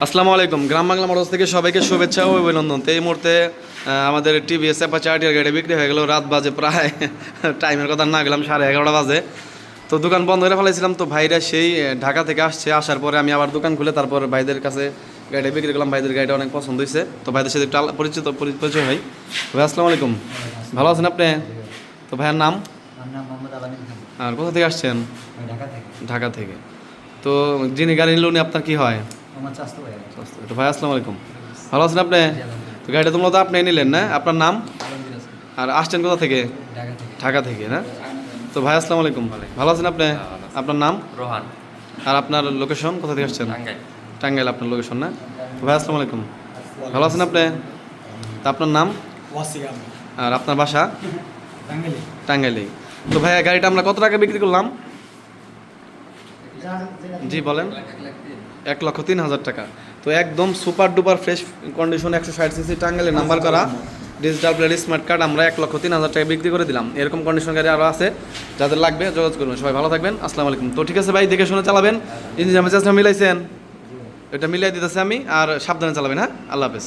আসসালামু আলাইকুম। গ্রাম বাংলা মোটরস থেকে সবাইকে শুভেচ্ছা ও অভিনন্দন। তো এই মুহূর্তে আমাদের টিভিএস অ্যাপাচি আরটিআর গাড়ি বিক্রি হয়ে গেল। রাত বাজে প্রায় টাইমের কথা না গেলাম সাড়ে এগারোটা বাজে। তো দোকান বন্ধ করে ফেলাইছিলাম। তো ভাইরা সেই ঢাকা থেকে আসছে। আসার পরে আমি আবার দোকান খুলে তারপর ভাইদের কাছে গাড়িটা বিক্রি করলাম। ভাইদের গাড়িটা অনেক পছন্দ হয়েছে তো ভাইদের সাথে একটু পরিচিত পরি- পরিচয় ভাই ভাই আসসালামু আলাইকুম। ভালো আছেন আপনি? তো ভাইয়ের নাম? আর কোথা থেকে আসছেন? ঢাকা থেকে। তো যিনি গাড়ি নিল উনি আপনার কি হয়? আমার ভাই। তো ভাই আসসালামু আলাইকুম। ভালো আছেন আপনি? তো গাড়িটা তোমরা তো আপনি নিলেন না? আপনার নাম? আর আসছেন কোথা থেকে? ঢাকা থেকে। ঢাকা না? তো ভাই আসসালামু আলাইকুম। ভালো আছেন আপনি? আপনার নাম? রোহান। আর আপনার লোকেশন কোথা থেকে আসছেন? টাঙ্গাইল। টাঙ্গাইল আপনার লোকেশন না? তো ভাই আসসালামু আলাইকুম। ভালো আছেন আপনি? তা আপনার নাম? আর আপনার বাসা? বাঙালি টাঙ্গাইলেই। তো ভাই গাড়িটা আমরা কত টাকা বিক্রি করলাম? জি, বলেন। এক লক্ষ তিন হাজার টাকা। তো একদম সুপার ডুপার ফ্রেশ কন্ডিশন একশো ষাট সিসি টাঙ্গেলে নাম্বার করা। ডিজিটাল প্লেট স্মার্ট কার্ড আমরা এক লক্ষ তিন হাজার টাকা বিক্রি করে দিলাম। এরকম কন্ডিশন গাড়ি আরও আছে। যাদের লাগবে যোগাযোগ করবেন। সবাই ভালো থাকবেন। আসসালামু আলাইকুম। তো ঠিক আছে ভাই, দেখে শুনে চালাবেন। ইঞ্জিন চাষটা মিলাইছেন। এটা মিলাই দিতেছে আমি, আর সাবধানে চালাবেন হ্যাঁ? আল্লাহ হাফেজ।